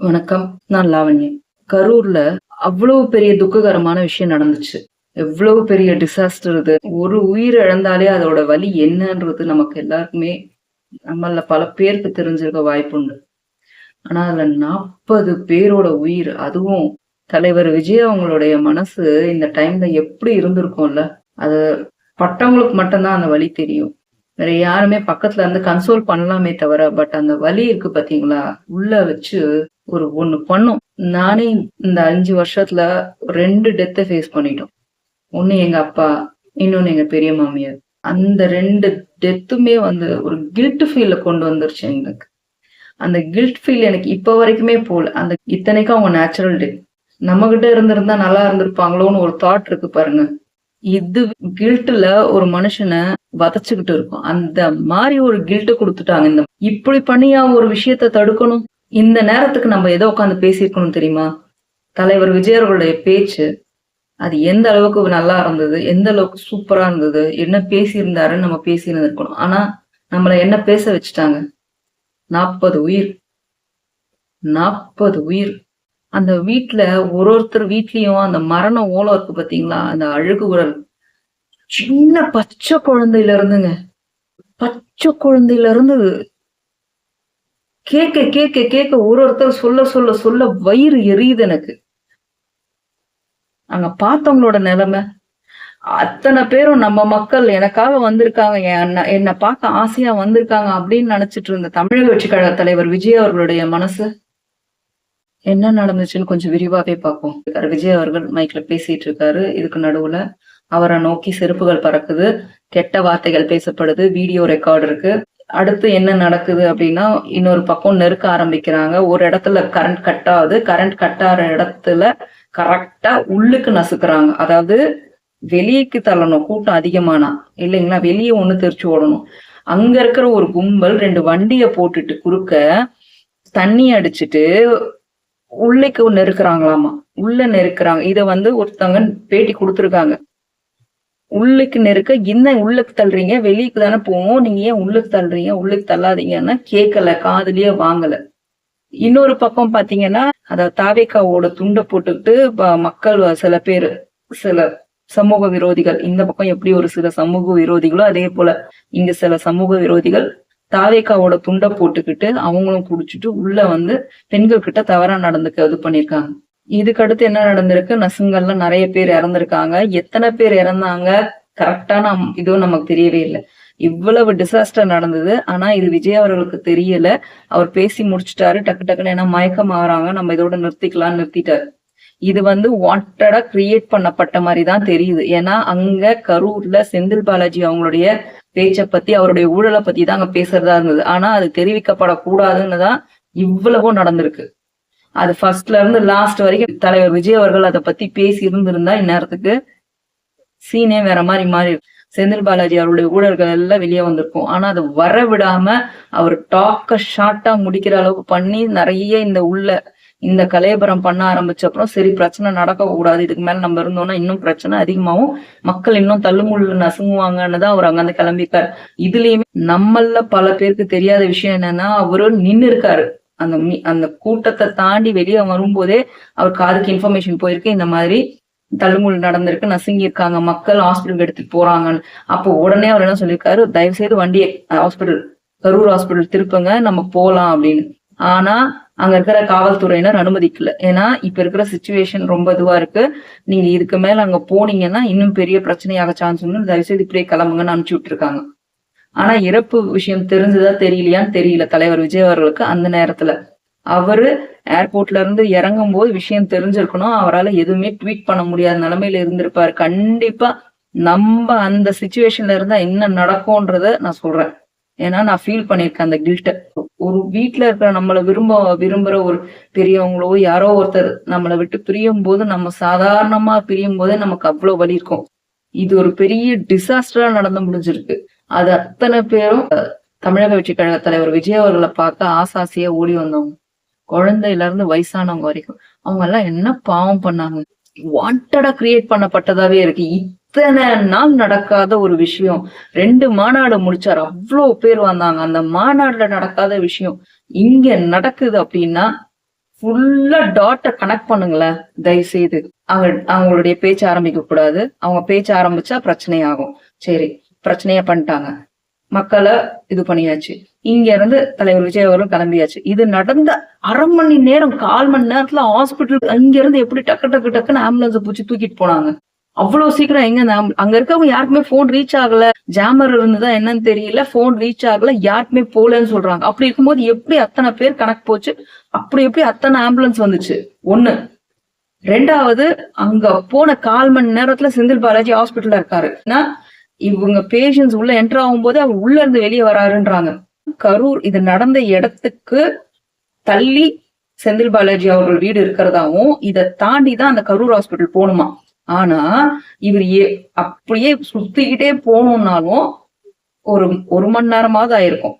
வணக்கம் நான் லாவண்யா. கரூர்ல அவ்வளவு பெரிய துக்ககரமான விஷயம் நடந்துச்சு. எவ்வளவு பெரிய டிசாஸ்டர் இது. ஒரு உயிர் இழந்தாலே அதோட வலி என்னன்றது நமக்கு எல்லாருக்குமே நம்மள பல பேருக்கு தெரிஞ்சிருக்க வாய்ப்புண்டு ஆனா அதுல நாற்பது பேரோட உயிர் அதுவும் தலைவர் விஜய் அவங்களுடைய மனசு இந்த டைம்ல எப்படி இருந்திருக்கும்ல? அது பட்டவங்களுக்கு மட்டும்தான் அந்த வலி தெரியும். வேற யாருமே பக்கத்துல இருந்து கன்சோல் பண்ணலாமே தவிர பட் அந்த வலி இருக்கு பாத்தீங்களா? உள்ள வச்சு ஒரு ஒண்ணு பண்ணும். நானே இந்த அஞ்சு வருஷத்துல ரெண்டு டெத்தை ஃபேஸ் பண்ணிட்டோம். ஒண்ணு எங்க அப்பா இன்னொன்னு எங்க பெரிய மாமியார். அந்த ரெண்டு டெத்துமே வந்து ஒரு கில்ட் ஃபீல்ல கொண்டு வந்துருச்சு எங்களுக்கு. அந்த கில்ட் ஃபீல் எனக்கு இப்ப வரைக்குமே போல. அந்த இத்தனைக்கும் அவங்க நேச்சுரல் டெத் நம்ம கிட்ட இருந்திருந்தா நல்லா இருந்திருப்பாங்களோன்னு ஒரு தாட் இருக்கு பாருங்க. இது கில்ட்ல ஒரு மனுஷனை வதச்சுக்கிட்டு இருக்கும். அந்த மாதிரி ஒரு கில்ட்டு கொடுத்துட்டாங்க இந்த இப்படி பண்ணியா ஒரு விஷயத்த தடுக்கணும்? இந்த நேரத்துக்கு நம்ம எதை உட்காந்து பேசியிருக்கணும் தெரியுமா? தலைவர் விஜய் அவர்களுடைய பேச்சு அது எந்த அளவுக்கு நல்லா இருந்தது எந்த அளவுக்கு சூப்பரா இருந்தது என்ன பேசியிருந்தாருன்னு நம்ம பேசியிருந்திருக்கணும். ஆனா நம்மள என்ன பேச வச்சுட்டாங்க? நாற்பது உயிர். நாற்பது உயிர். அந்த வீட்டுல ஒரு ஒருத்தர் வீட்லயும் அந்த மரண ஓலம் இருக்கு பாத்தீங்களா? அந்த அழுகுகுரல் சின்ன பச்சை குழந்தையில இருந்துங்க. பச்சை குழந்தையில இருந்து கேட்க கேட்க கேட்க ஒரு ஒருத்தர் சொல்ல சொல்ல சொல்ல வயிறு எரியுது எனக்கு. அங்க பார்த்தவங்களோட நிலைமை. அத்தனை பேரும் நம்ம மக்கள் எனக்காக வந்திருக்காங்க என்ன என்னை பார்க்க ஆசையா வந்திருக்காங்க அப்படின்னு நினைச்சிட்டு இருந்த தமிழக கட்சி கழக தலைவர் விஜய் அவர்களுடைய மனசு என்ன நடந்துச்சுன்னு கொஞ்சம் விரிவாவே பார்ப்போம். விஜய் அவர்கள் மைக்ல பேசிட்டு இருக்காரு. இதுக்கு நடுவுல அவரை நோக்கி செருப்புகள் பறக்குது கெட்ட வார்த்தைகள் பேசப்படுது வீடியோ ரெக்கார்டு இருக்கு. அடுத்து என்ன நடக்குது அப்படின்னா இன்னொரு பக்கம் நெருக்க ஆரம்பிக்கிறாங்க. ஒரு இடத்துல கரண்ட் கட் ஆகுது. கரண்ட் கட் ஆகிற இடத்துல கரெக்டா உள்ளுக்கு நசுக்கிறாங்க. அதாவது வெளியேக்கு தள்ளணும். கூட்டம் அதிகமானா. இல்லைங்களா? வெளியே ஒண்ணு தெரிச்சு ஓடணும். அங்க இருக்கிற ஒரு கும்பல் ரெண்டு வண்டிய போட்டுட்டு குறுக்க தண்ணி அடிச்சுட்டு உள்ளேக்கு நெருக்கிறாங்களாமா? உள்ள நெருக்கிறாங்க. இத வந்து ஒருத்தவங்க பேட்டி கொடுத்துருக்காங்க. உள்ளுக்கு நெருக்க என்ன உள்ளுக்கு தள்ளுறீங்க? வெளியுக்கு தானே போவோம். நீங்க ஏன் உள்ளுக்கு தள்ளுறீங்க? உள்ளுக்கு தள்ளாதீங்கன்னா கேட்கல காதுலயே வாங்கல. இன்னொரு பக்கம் பாத்தீங்கன்னா அதாவது தாவேக்காவோட துண்டை போட்டுக்கிட்டு மக்கள் சில பேர் சில சமூக விரோதிகள் இந்த பக்கம் எப்படி ஒரு சில சமூக விரோதிகளோ அதே போல இங்க சில சமூக விரோதிகள் தாவேக்காவோட துண்டை போட்டுக்கிட்டு அவங்களும் குடிச்சிட்டு உள்ள வந்து பெண்கள் கிட்ட தவறா நடந்துக்க இது பண்ணிருக்காங்க. இதுக்கு அடுத்து என்ன நடந்திருக்கு? நசுங்கள்ல நிறைய பேர் இறந்திருக்காங்க. எத்தனை பேர் இறந்தாங்க? கரெக்டான இதுவும் நமக்கு தெரியவே இல்லை. இவ்வளவு டிசாஸ்டர் நடந்தது. ஆனா இது விஜய் அவர்களுக்கு தெரியல. அவர் பேசி முடிச்சுட்டாரு. டக்கு டக்குன்னு ஏன்னா மயக்கம் ஆறாங்க நம்ம இதோட நிறுத்திக்கலாம்னு நிறுத்திட்டாரு. இது வந்து வாண்டடா கிரியேட் பண்ணப்பட்ட மாதிரி தான் தெரியுது. ஏன்னா அங்க கரூர்ல செந்தில் பாலாஜி அவங்களுடைய பேச்சை பத்தி அவருடைய ஊழலை பத்தி தான் அங்க பேசுறதா இருந்தது. ஆனா அது தெரிவிக்கப்படக்கூடாதுன்னு தான் இவ்வளவும் நடந்திருக்கு. அது ஃபர்ஸ்ட்ல இருந்து லாஸ்ட் வரைக்கும் தலைவர் விஜய் அவர்கள் அதை பத்தி பேசி இருந்திருந்தா இந்நேரத்துக்கு சீனே வேற மாதிரி மாறி செந்தில் பாலாஜி அவருடைய ஊழல்கள் எல்லாம் வெளியே வந்திருக்கும். ஆனா அதை வர விடாம அவர் டாக்க ஷார்ட்டா முடிக்கிற அளவுக்கு பண்ணி நிறைய இந்த உள்ள இந்த கலையபுரம் பண்ண ஆரம்பிச்ச அப்புறம் சரி பிரச்சனை நடக்க கூடாது இதுக்கு மேல நம்ம இருந்தோம்னா இன்னும் பிரச்சனை அதிகமாகும். மக்கள் இன்னும் தள்ளுமுள்ளு நசுங்குவாங்கன்னு தான் அவர் அங்கிருந்து கிளம்பிட்டார் இதுலயுமே நம்மள பல பேருக்கு தெரியாத விஷயம் என்னன்னா அவரு நின்னு இருக்காரு அந்த அந்த கூட்டத்தை தாண்டி வெளியே வரும்போதே அவர் காதுக்கு இன்ஃபர்மேஷன் போயிருக்கு. இந்த மாதிரி தள்ளுமுள் நடந்திருக்கு. நசுங்கியிருக்காங்க. மக்கள் ஹாஸ்பிட்டலுக்கு எடுத்துட்டு போறாங்கன்னு அப்போ உடனே அவர் என்ன சொல்லியிருக்காரு? தயவு செய்து வண்டியை ஹாஸ்பிட்டல் கரூர் ஹாஸ்பிட்டல் திருப்புங்க. நம்ம போலாம் அப்படின்னு. ஆனா அங்க இருக்கிற காவல்துறையினர் அனுமதிக்கல. ஏன்னா இப்ப இருக்கிற சுச்சுவேஷன் ரொம்ப இதுவா இருக்கு. நீங்க இதுக்கு மேல அங்க போனீங்கன்னா இன்னும் பெரிய பிரச்சனையாக சான்ஸ் உண்டு. தயவு செய்து இப்படியே கிளம்புங்கன்னு அனுப்பிச்சு விட்டுருக்காங்க. ஆனா இறப்பு விஷயம் தெரிஞ்சதா தெரியலையான்னு தெரியல. தலைவர் விஜய் அவர்களுக்கு அந்த நேரத்துல. அவரு ஏர்போர்ட்ல இருந்து இறங்கும் போது விஷயம் தெரிஞ்சிருக்கணும். அவரால் எதுவுமே ட்வீட் பண்ண முடியாத நிலைமையில இருந்திருப்பாரு. கண்டிப்பா நம்ம அந்த சுச்சுவேஷன்ல இருந்தா என்ன நடக்கும்ன்றத நான் சொல்றேன். ஏன்னா நான் ஃபீல் பண்ணியிருக்கேன் அந்த கில்ட்ட ஒரு வீட்டுல இருக்கிற நம்மளை விரும்ப விரும்புற ஒரு பெரியவங்களோ யாரோ ஒருத்தர் நம்மளை விட்டு பிரியும் போது நம்ம சாதாரணமா பிரியும் போதே நமக்கு அவ்வளவு வலி இருக்கும். இது ஒரு பெரிய டிசாஸ்டரா நடந்து முடிஞ்சிருக்கு. அது அத்தனை பேரும் தமிழக வெற்றி கழக தலைவர் விஜய் அவர்களை பார்க்க ஆசாசியா ஓடி வந்தவங்க. குழந்தையில இருந்து வயசானவங்க வரைக்கும். அவங்க எல்லாம் என்ன பாவம் பண்ணாங்க? வாண்டடா கிரியேட் பண்ணப்பட்டதாவே இருக்கு. இத்தனை நாள் நடக்காத ஒரு விஷயம். ரெண்டு மாநாடு முடிச்சாரு. அவ்வளவு பேர் வந்தாங்க. அந்த மாநாடுல நடக்காத விஷயம். இங்க நடக்குது அப்படின்னா ஃபுல்லா டாட்டை கனெக்ட் பண்ணுங்களேன். தயவு செய்து அவங்க அவங்களுடைய பேச்ச ஆரம்பிக்க கூடாது அவங்க பேச்ச ஆரம்பிச்சா பிரச்சனை ஆகும். சரி. பிரச்சனையா பண்ணிட்டாங்க. மக்களை இது பண்ணியாச்சு. இங்க இருந்து தலைவர் விஜய் அவர்கள் கிளம்பியாச்சு. இது நடந்த அரை மணி நேரம் கால் மணி நேரத்துல ஹாஸ்பிட்டல் அங்க இருந்து எப்படி டக்கு டக்கு டக்குன்னு ஆம்புலன்ஸ் பூச்சி தூக்கிட்டு போனாங்க. அவ்வளவு சீக்கிரம் எங்க அங்க இருக்கவங்க யாருக்குமே போன் ரீச் ஆகல. ஜாமர் இருந்ததா என்னன்னு தெரியல. போன் ரீச் ஆகல. யாருக்குமே போலன்னு சொல்றாங்க. அப்படி இருக்கும்போது எப்படி அத்தனை பேர் கணக்கு போச்சு? அப்படி எப்படி அத்தனை ஆம்புலன்ஸ் வந்துச்சு? ஒண்ணு. ரெண்டாவது அங்க போன கால் மணி நேரத்துல செந்தில் பாலாஜி ஹாஸ்பிட்டல்ல இருக்காரு. இவங்க பேஷன்ஸ் உள்ள என்டர் ஆகும்போது அவர் உள்ள இருந்து வெளியே வராருன்றாங்க. கரூர் இது நடந்த இடத்துக்கு தள்ளி செந்தில் பாலாஜி அவர்கள் வீடு இருக்கிறதாவும் இதை தாண்டி தான் அந்த கரூர் ஹாஸ்பிட்டல் போகணுமா ஆனா இவர் ஏ- அப்படியே சுத்திக்கிட்டே போகணும்னாலும் ஒரு ஒரு மணி நேரமாவது ஆயிருக்கும்.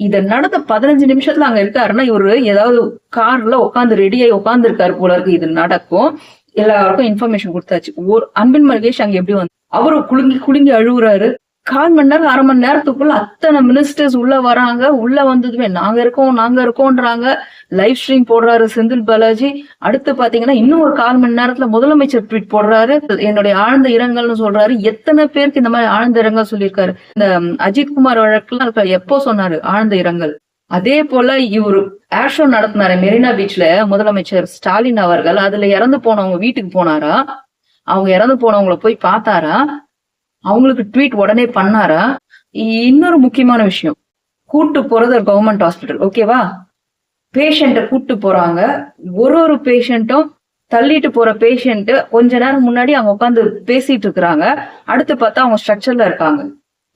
இத நடந்த பதினஞ்சு நிமிஷத்துல அங்க இருக்காருன்னா இவரு ஏதாவது கார்ல உட்காந்து ரெடியாகி உட்கார்ந்து இருக்காரு போல இருக்கு. இது நடக்கும். எல்லாருக்கும் இன்ஃபர்மேஷன் கொடுத்தாச்சு. ஒரு அன்பின் மல்கேஷ் அங்க எப்படி வந்து அவரு குலுங்கி குலுங்கி அழுகுறாரு. கால் மணி நேரம் அரை மணி நேரத்துக்குள்ள அத்தனை மினிஸ்டர்ஸ் உள்ள வராங்க. உள்ள வந்ததுமே நாங்க இருக்கோம் நாங்க இருக்கோம்ன்றாங்க லைவ் ஸ்ட்ரீம் போடுறாரு செந்தில் பாலாஜி. அடுத்து பாத்தீங்கன்னா இன்னும் ஒரு கால் மணி நேரத்துல முதலமைச்சர் ட்வீட் போடுறாரு. என்னுடைய ஆழ்ந்த இரங்கல்னு சொல்றாரு. எத்தனை பேருக்கு இந்த மாதிரி ஆழ்ந்த இரங்கல் சொல்லியிருக்காரு? இந்த அஜித்குமார் வழக்குலாம் எப்போ சொன்னாரு? ஆழ்ந்த இரங்கல். அதே போல இவரு ஏர் ஷோ நடத்தினாரு. மெரினா பீச்ல முதலமைச்சர் ஸ்டாலின் அவர்கள். அதுல இறந்து போனவங்க வீட்டுக்கு போனாரா? அவங்க இறந்து போனவங்கள போய் பார்த்தாரா? அவங்களுக்கு ட்வீட் உடனே பண்ணாரா? இன்னொரு முக்கியமான விஷயம். கூட்டு போறது ஒரு கவர்மெண்ட் ஹாஸ்பிட்டல் ஓகேவா பேஷண்ட்டை கூட்டு போறாங்க. ஒரு ஒரு பேஷண்ட்டும் தள்ளிட்டு போற பேஷண்ட் கொஞ்ச நேரம் முன்னாடி அவங்க உட்காந்து பேசிட்டு இருக்கிறாங்க. அடுத்து பார்த்தா அவங்க ஸ்ட்ரக்சர்ல இருக்காங்க.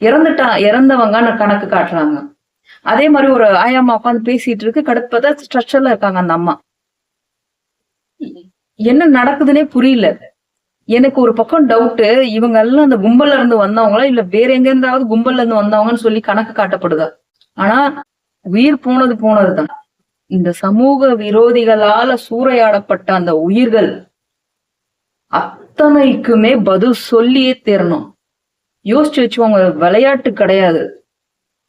இறந்துட்டா இறந்தவங்கன்னு கணக்கு காட்டுறாங்க. அதே மாதிரி ஒரு ஆயாமா உட்காந்து பேசிட்டு இருக்கு. கடுத்து பார்த்தா ஸ்ட்ரக்சர்ல இருக்காங்க அந்த அம்மா. என்ன நடக்குதுன்னே புரியல. எனக்கு ஒரு பக்கம் டவுட்டு இவங்க எல்லாம் அந்த கும்பல்ல இருந்து வந்தவங்களா இல்ல வேற எங்க இருந்தாவது கும்பல்ல இருந்து வந்தவங்கன்னு சொல்லி கணக்கு காட்டப்படுதா? ஆனா உயிர் போனது போனதுதான். இந்த சமூக விரோதிகளால சூறையாடப்பட்ட அந்த உயிர்கள் அத்தனைக்குமே பதில் சொல்லியே தீரணும். யோசிச்சு வச்சுவாங்க விளையாட்டு கிடையாது.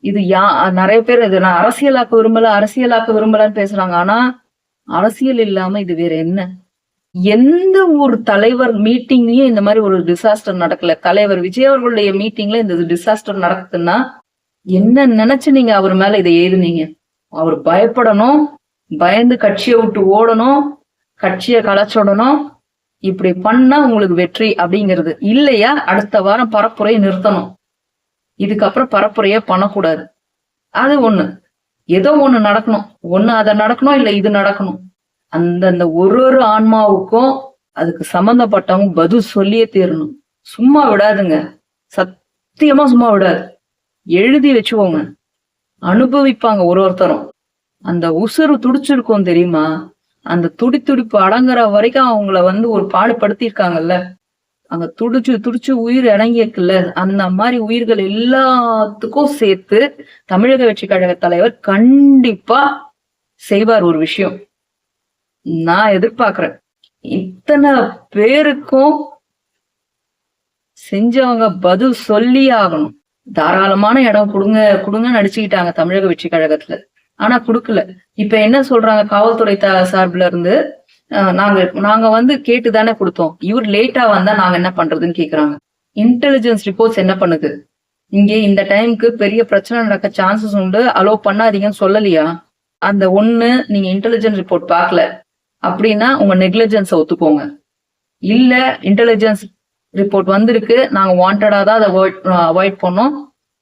இது யா நிறைய பேர் இது நான் அரசியலாக்க விரும்பல அரசியலாக்க விரும்பலன்னு பேசுறாங்க. ஆனா அரசியல் இல்லாம இது வேற என்ன? எந்த ஒரு தலைவர் மீட்டிங்லயும் இந்த மாதிரி ஒரு டிசாஸ்டர் நடக்கல. தலைவர் விஜய் அவர்களுடைய மீட்டிங்ல இந்த டிசாஸ்டர் நடக்குதுன்னா என்ன நினைச்சு நீங்க அவர் மேல இதை எழுதுனீங்க அவர் பயப்படணும் பயந்து கட்சியை விட்டு ஓடணும் கட்சியை களைச்சோடணும் இப்படி பண்ணா உங்களுக்கு வெற்றி அப்படிங்கிறது. இல்லையா? அடுத்த வாரம் பரப்புரையை நிறுத்தணும். இதுக்கப்புறம் பரப்புரையே பண்ணக்கூடாது. அது ஒண்ணு. ஏதோ ஒண்ணு நடக்கணும். ஒண்ணு அதை நடக்கணும் இல்ல இது நடக்கணும். அந்தந்த ஒரு ஒரு ஆன்மாவுக்கும் அதுக்கு சம்பந்தப்பட்டவங்க பதில் சொல்லியே தீரணும். சும்மா விடாதுங்க. சத்தியமா சும்மா விடாது. எழுதி வச்சுக்கோங்க. அனுபவிப்பாங்க ஒரு ஒருத்தரும். அந்த உசுறு துடிச்சிருக்கோம் தெரியுமா? அந்த துடி துடிப்பு அடங்குற வரைக்கும் அவங்கள வந்து ஒரு பாடுபடுத்தியிருக்காங்கல்ல. அங்க துடிச்சு துடிச்சு உயிர் இறங்கியிருக்குல்ல. அந்த மாதிரி உயிர்கள் எல்லாத்துக்கும் சேர்த்து தமிழக வெற்றி கழக தலைவர் கண்டிப்பா செய்வார் ஒரு விஷயம். நான் எதிர்பார்க்கிறேன். இத்தனை பேருக்கும் செஞ்சவங்க பதில் சொல்லியே ஆகணும். தாராளமான இடம் கொடுங்க கொடுங்கன்னு நடிச்சுக்கிட்டாங்க தமிழக வெற்றி கழகத்துல. ஆனா கொடுக்கல. இப்ப என்ன சொல்றாங்க காவல்துறை த- சார்புல இருந்து? நாங்க நாங்க வந்து கேட்டு தானே கொடுத்தோம். இவர் லேட்டா வந்தா நாங்க என்ன பண்றதுன்னு கேக்குறாங்க. இன்டெலிஜென்ஸ் ரிப்போர்ட்ஸ் என்ன பண்ணுது? இங்கே இந்த டைம்க்கு பெரிய பிரச்சனை நடக்க சான்சஸ் உண்டு. அலோவ் பண்ணாதீங்கன்னு சொல்லலையா? அந்த ஒண்ணு நீங்க இன்டெலிஜென்ஸ் ரிப்போர்ட் பார்க்கல. அப்படின்னா உங்க நெக்லிஜென்ஸை ஒத்துக்கோங்க. இல்ல இன்டெலிஜென்ஸ் ரிப்போர்ட் வந்திருக்கு நாங்க வாண்டடா தான் அதை அவாய்ட் பண்ணோம்.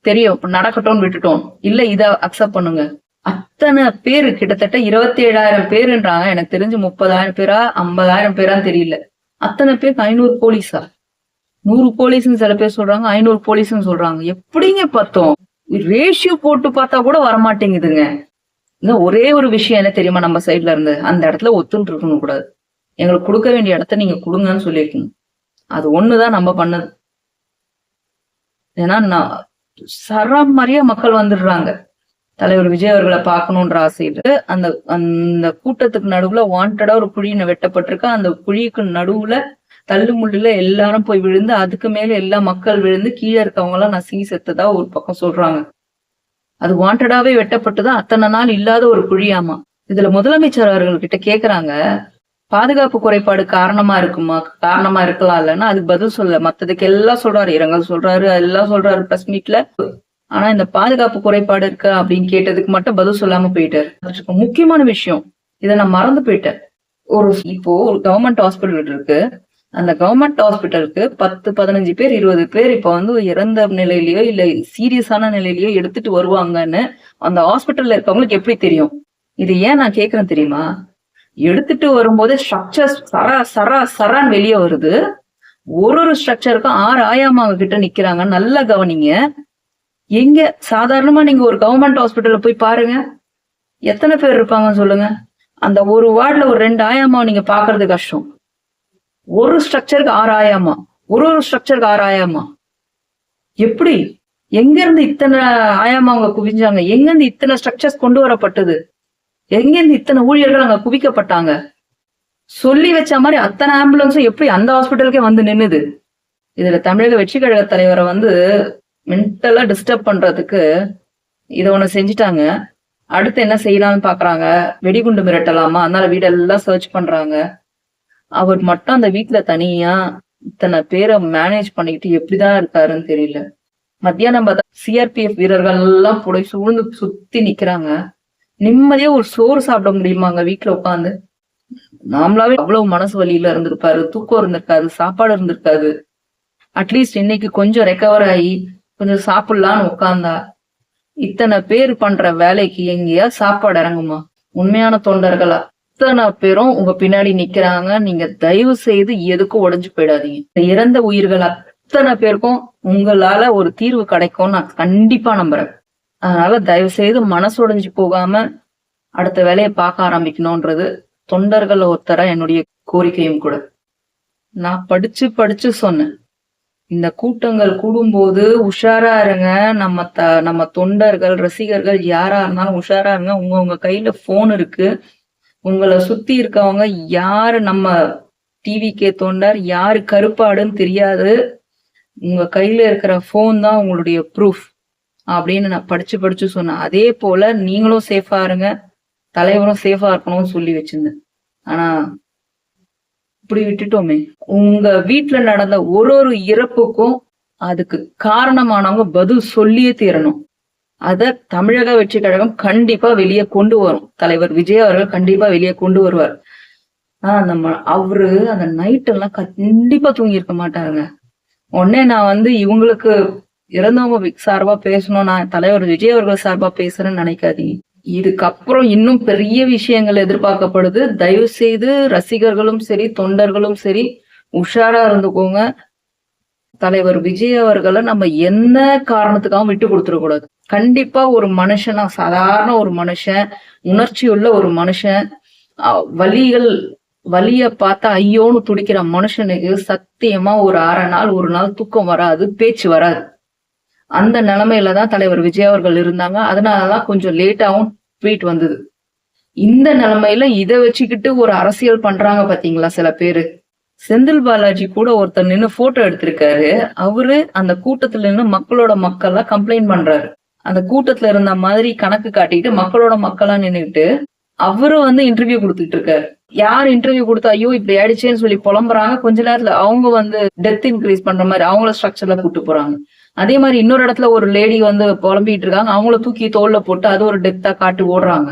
தெரியும் நடக்கட்டும்னு விட்டுட்டோம். இல்ல இத அக்செப்ட் பண்ணுங்க. அத்தனை பேர் கிட்டத்தட்ட இருபத்தி ஏழாயிரம் பேருன்றாங்க. எனக்கு தெரிஞ்சு முப்பதாயிரம் பேரா ஐம்பதாயிரம் பேரான்னு தெரியல. அத்தனை பேருக்கு ஐநூறு போலீஸா? நூறு போலீஸ்னு சில பேர் சொல்றாங்க ஐநூறு போலீஸ்னு சொல்றாங்க. எப்படிங்க பார்த்தோம்? ரேஷியோ போட்டு பார்த்தா கூட வரமாட்டேங்குதுங்க. இன்னும் ஒரே ஒரு விஷயம் என்ன தெரியுமா நம்ம சைட்ல இருந்து? அந்த இடத்துல ஒத்துன்னு இருக்கணும் கூடாது. எங்களுக்கு கொடுக்க வேண்டிய இடத்த நீங்க கொடுங்கன்னு சொல்லியிருக்கீங்க. அது ஒண்ணுதான் நம்ம பண்ணது. ஏன்னா நான் சராமரியா மக்கள் வந்துடுறாங்க. தலைவர் விஜய் அவர்களை பார்க்கணுன்ற ஆசையில அந்த அந்த கூட்டத்துக்கு நடுவுல வாண்டடா ஒரு குழின்னு வெட்டப்பட்டிருக்க. அந்த குழிக்கு நடுவுல தள்ளு முள்ளுல எல்லாரும் போய் விழுந்து அதுக்கு மேல எல்லா மக்கள் விழுந்து கீழே இருக்கவங்க எல்லாம் நசுங்கி செத்ததா ஒரு பக்கம் சொல்றாங்க. அது வாண்டடாவே வெட்டப்பட்டுதான் அத்தனை நாள் இல்லாத ஒரு குழியாமா? இதுல முதலமைச்சர் அவர்கள்கிட்ட கேக்குறாங்க பாதுகாப்பு குறைபாடு காரணமா இருக்குமா? காரணமா இருக்கலாம் இல்லைன்னா அதுக்கு பதில் சொல்ல மத்ததுக்கு எல்லாம் சொல்றாரு. இரங்கல் சொல்றாரு எல்லாம் சொல்றாரு பிரஸ் மீட்ல ஆனா இந்த பாதுகாப்பு குறைபாடு இருக்கு அப்படின்னு கேட்டதுக்கு மட்டும் பதில் சொல்லாம போயிட்டாரு. முக்கியமான விஷயம் இதை நான் மறந்து போயிட்டேன். ஒரு இப்போ ஒரு கவர்மெண்ட் ஹாஸ்பிட்டல் இருக்கு. அந்த கவர்மெண்ட் ஹாஸ்பிட்டலுக்கு பத்து பதினஞ்சு பேர் இருபது பேர் இப்போ வந்து இறந்த நிலையிலயோ இல்ல சீரியஸான நிலையிலயோ எடுத்துட்டு வருவாங்கன்னு அந்த ஹாஸ்பிட்டல்ல இருக்கவங்களுக்கு எப்படி தெரியும்? இது ஏன் நான் கேக்குறேன் தெரியுமா? எடுத்துட்டு வரும்போது ஸ்ட்ரக்சர் சரா சரா சரான்னு வெளியே வருது. ஒரு ஒரு ஸ்ட்ரக்சருக்கும் ஆறு ஆயாமாங்க கிட்ட நிக்கிறாங்க. நல்லா கவனிங்க. எங்க சாதாரணமா நீங்க ஒரு கவர்மெண்ட் ஹாஸ்பிட்டல்ல போய் பாருங்க. எத்தனை பேர் இருப்பாங்கன்னு சொல்லுங்க. அந்த ஒரு வார்டுல ஒரு ரெண்டு ஆயாமா நீங்க பாக்குறது கஷ்டம். ஒரு ஸ்ட்ரக்சருக்கு ஆறாயிரமா ஒரு ஒரு ஸ்ட்ரக்சருக்கு ஆறாயிரமா எப்படி? எங்க இருந்து இத்தனை ஆயாமா அவங்க குவிஞ்சாங்க? எங்க இருந்து இத்தனை ஸ்ட்ரக்சர்ஸ் கொண்டு வரப்பட்டது? எங்க இருந்து இத்தனை ஊழியர்கள் அங்க குவிக்கப்பட்டாங்க? சொல்லி வச்ச மாதிரி அத்தனை ஆம்புலன்ஸும் எப்படி அந்த ஹாஸ்பிட்டலுக்கே வந்து நின்னுது? இதுல தமிழக வெற்றி கழக தலைவரை வந்து மென்டலா டிஸ்டர்ப் பண்றதுக்கு இதை ஒண்ணு செஞ்சுட்டாங்க. அடுத்து என்ன செய்யலாம்னு பாக்குறாங்க? வெடிகுண்டு மிரட்டலாமா? அதனால வீடெல்லாம் சர்ச் பண்றாங்க. அவர் மட்டும் அந்த வீட்டுல தனியா இத்தனை பேரை மேனேஜ் பண்ணிக்கிட்டு எப்படிதான் இருக்காருன்னு தெரியல. மத்தியானம் பார்த்தா சிஆர்பிஎஃப் வீரர்கள் எல்லாம் புடை சூழ்ந்து சுத்தி நிக்கிறாங்க. நிம்மதியா ஒரு சோறு சாப்பிட முடியுமாங்க வீட்டுல உட்காந்து நாமளாவே அவ்வளவு மனசு வலியில இருந்திருப்பாரு தூக்கம் இருந்திருக்காது சாப்பாடு இருந்திருக்காது. அட்லீஸ்ட் இன்னைக்கு கொஞ்சம் ரெக்கவர் ஆகி கொஞ்சம் சாப்பிடலான்னு உட்கார்ந்தா. இத்தனை பேர் பண்ற வேலைக்கு எங்கேயா சாப்பாடு இறங்குமா? உண்மையான தொண்டர்களா? அத்தனை பேரும் உங்க பின்னாடி நிக்கிறாங்க நீங்க தயவு செய்து எதுக்கும் உடஞ்சு போயிடாதீங்க. இறந்த உயிர்கள் அத்தனை பேருக்கும் உங்களால ஒரு தீர்வு கிடைக்கும் நான் கண்டிப்பா நம்புறேன். அதனால தயவு செய்து மனசு உடைஞ்சு போகாம அடுத்த வேலையை பார்க்க ஆரம்பிக்கணும்ன்றது தொண்டர்கள் ஒருத்தர என்னுடைய கோரிக்கையும் கூட. நான் படிச்சு படிச்சு சொன்னேன். இந்த கூட்டங்கள் கூடும்போது உஷாரா இருங்க. நம்ம த நம்ம தொண்டர்கள் ரசிகர்கள் யாரா இருந்தாலும் உஷாரா இருங்க. உங்க உங்க கையில போன் இருக்கு. உங்களை சுத்தி இருக்கவங்க யாரு நம்ம டிவிக்கே தோண்டார் யாரு கருப்பாடுன்னு தெரியாது. உங்க கையில இருக்கிற போன் தான் உங்களுடைய ப்ரூஃப் அப்படின்னு நான் படிச்சு படிச்சு சொன்னேன். அதே போல நீங்களும் சேஃபா இருங்க. தலைவரும் சேஃபா இருக்கணும்னு சொல்லி வச்சிருந்தேன். ஆனா இப்படி விட்டுட்டோமே. உங்க வீட்டுல நடந்த ஒரு ஒரு இறப்புக்கும் அதுக்கு காரணமானவங்க பதில் சொல்லியே தீரணும். அத தமிழக வெற்றி கழகம் கண்டிப்பா வெளியே கொண்டு வரும். தலைவர் விஜய் அவர்கள் கண்டிப்பா வெளியே கொண்டு வருவார். ஆஹ் நம்ம அவரு அந்த நைட் எல்லாம் கண்டிப்பா தூங்கி இருக்க மாட்டாருங்க. உடனே நான் வந்து இவங்களுக்கு இறந்தவங்க சார்பா பேசணும். நான் தலைவர் விஜய் அவர்கள் சார்பா பேசுறேன்னு நினைக்காதீங்க. இதுக்கப்புறம் இன்னும் பெரிய விஷயங்கள் எதிர்பார்க்கப்படுது. தயவு செய்து ரசிகர்களும் சரி தொண்டர்களும் சரி உஷாரா இருந்துக்கோங்க. தலைவர் விஜய் அவர்களை நம்ம என்ன காரணத்துக்காகவும் விட்டு கொடுத்துடக்கூடாது கண்டிப்பா ஒரு மனுஷனா சாதாரண ஒரு மனுஷன் உணர்ச்சி உள்ள ஒரு மனுஷன் வலிகள் வலிய பார்த்தா ஐயோன்னு துடிக்கிற மனுஷனுக்கு சத்தியமா ஒரு அரை நாள் ஒரு நாள் தூக்கம் வராது பேச்சு வராது. அந்த நிலைமையில தான் தலைவர் விஜய் அவர்கள் இருந்தாங்க. அதனாலதான் கொஞ்சம் லேட்டாவும் ட்வீட் வந்தது. இந்த நிலைமையில இதை வச்சுக்கிட்டு ஒரு அரசியல் பண்றாங்க பாத்தீங்களா சில பேரு? செந்தில் பாலாஜி கூட ஒருத்தர் நின்று போட்டோ எடுத்திருக்காரு. அவரு அந்த கூட்டத்துல நின்று மக்களோட மக்களா கம்ப்ளைண்ட் பண்றாரு. அந்த கூட்டத்துல இருந்த மாதிரி கணக்கு காட்டிட்டு மக்களோட மக்களா நின்றுட்டு அவரு வந்து இன்டர்வியூ கொடுத்துட்டு இருக்காரு யார் இன்டர்வியூ கொடுத்தா ஐயோ இப்படி ஆயிடுச்சேன்னு சொல்லி புலம்புறாங்க. கொஞ்ச நேரத்துல அவங்க வந்து டெத் இன்க்ரீஸ் பண்ற மாதிரி அவங்கள ஸ்ட்ரக்சர்ல கூட்டு போறாங்க. அதே மாதிரி இன்னொரு இடத்துல ஒரு லேடி வந்து புலம்பிட்டு இருக்காங்க. அவங்கள தூக்கி தோல்ல போட்டு அது ஒரு டெத்தா காட்டி ஓடுறாங்க.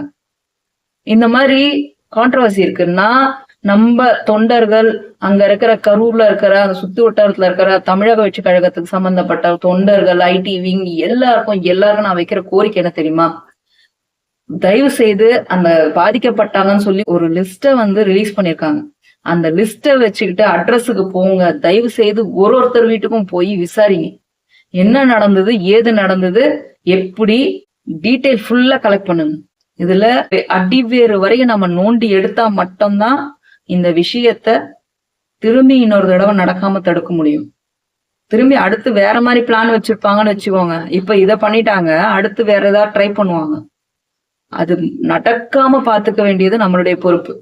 இந்த மாதிரி கான்ட்ரவர்சி இருக்குன்னா நம்ம தொண்டர்கள் அங்க இருக்கிற கரூர்ல இருக்கிற அந்த சுத்து வட்டாரத்துல இருக்கிற தமிழக வெற்றி கழகத்துக்கு சம்பந்தப்பட்ட தொண்டர்கள் ஐடி விங் எல்லாருக்கும் எல்லாருக்கும் நான் வைக்கிற கோரிக்கை என்ன தெரியுமா? தயவு செய்து அந்த பாதிக்கப்பட்டாங்கன்னு சொல்லி ஒரு லிஸ்ட வந்து ரிலீஸ் பண்ணிருக்காங்க. அந்த லிஸ்ட வச்சுக்கிட்டு அட்ரஸுக்கு போங்க. தயவு செய்து ஒரு ஒருத்தர் வீட்டுக்கும் போய் விசாரிங்க. என்ன நடந்தது ஏது நடந்தது எப்படி டீட்டெயில் ஃபுல்லா கலெக்ட் பண்ணுங்க. இதுல அடிவேறு வரையும் நம்ம நோண்டி எடுத்தா மட்டும்தான் இந்த விஷயத்த திரும்பி இன்னொரு தடவை நடக்காம தடுக்க முடியும். திரும்பி அடுத்து வேற மாதிரி பிளான் வச்சிருப்பாங்கன்னு வச்சுக்கோங்க. இப்ப இத பண்ணிட்டாங்க அடுத்து வேற ஏதாவது ட்ரை பண்ணுவாங்க. அது நடக்காம பாத்துக்க வேண்டியது நம்மளுடைய பொறுப்பு.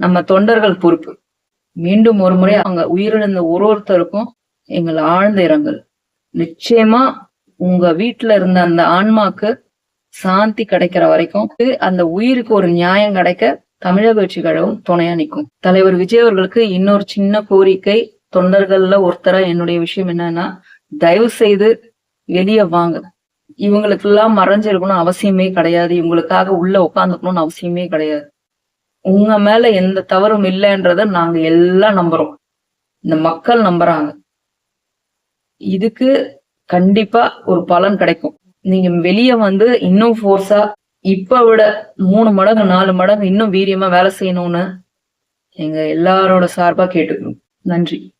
நம்ம தொண்டர்கள் பொறுப்பு. மீண்டும் ஒரு முறை அவங்க உயிரிழந்த ஒரு ஒருத்தருக்கும் எங்கள் ஆழ்ந்த இரங்கல். நிச்சயமா உங்க வீட்டுல இருந்த அந்த ஆன்மாக்கு சாந்தி கிடைக்கிற வரைக்கும் அந்த உயிருக்கு ஒரு நியாயம் கிடைக்க தமிழக வெற்றி கழகம் துணையா நிற்கும் தலைவர் விஜய் அவர்களுக்கு இன்னொரு சின்ன கோரிக்கை தொண்டர்கள்ல ஒருத்தரா என்னுடைய விஷயம் என்னன்னா தயவு செய்து வெளியே வாங்க. இவங்களுக்கு எல்லாம் மறைஞ்சிருக்கணும் அவசியமே கிடையாது. இவங்களுக்காக உள்ள உட்காந்துக்கணும்னு அவசியமே கிடையாது. உங்க மேல எந்த தவறும் இல்லைன்றத நாங்க எல்லாம் நம்புறோம். இந்த மக்கள் நம்புறாங்க. இதுக்கு கண்டிப்பா ஒரு பலன் கிடைக்கும். நீங்க வெளியே வந்து இன்னும் ஃபோர்ஸா இப்ப விட மூணு மடங்கு நாலு மடங்கு இன்னும் வீரியமா வேலை செய்யணும்னு எங்க எல்லாரோட சார்பா கேட்டுக்கணும். நன்றி.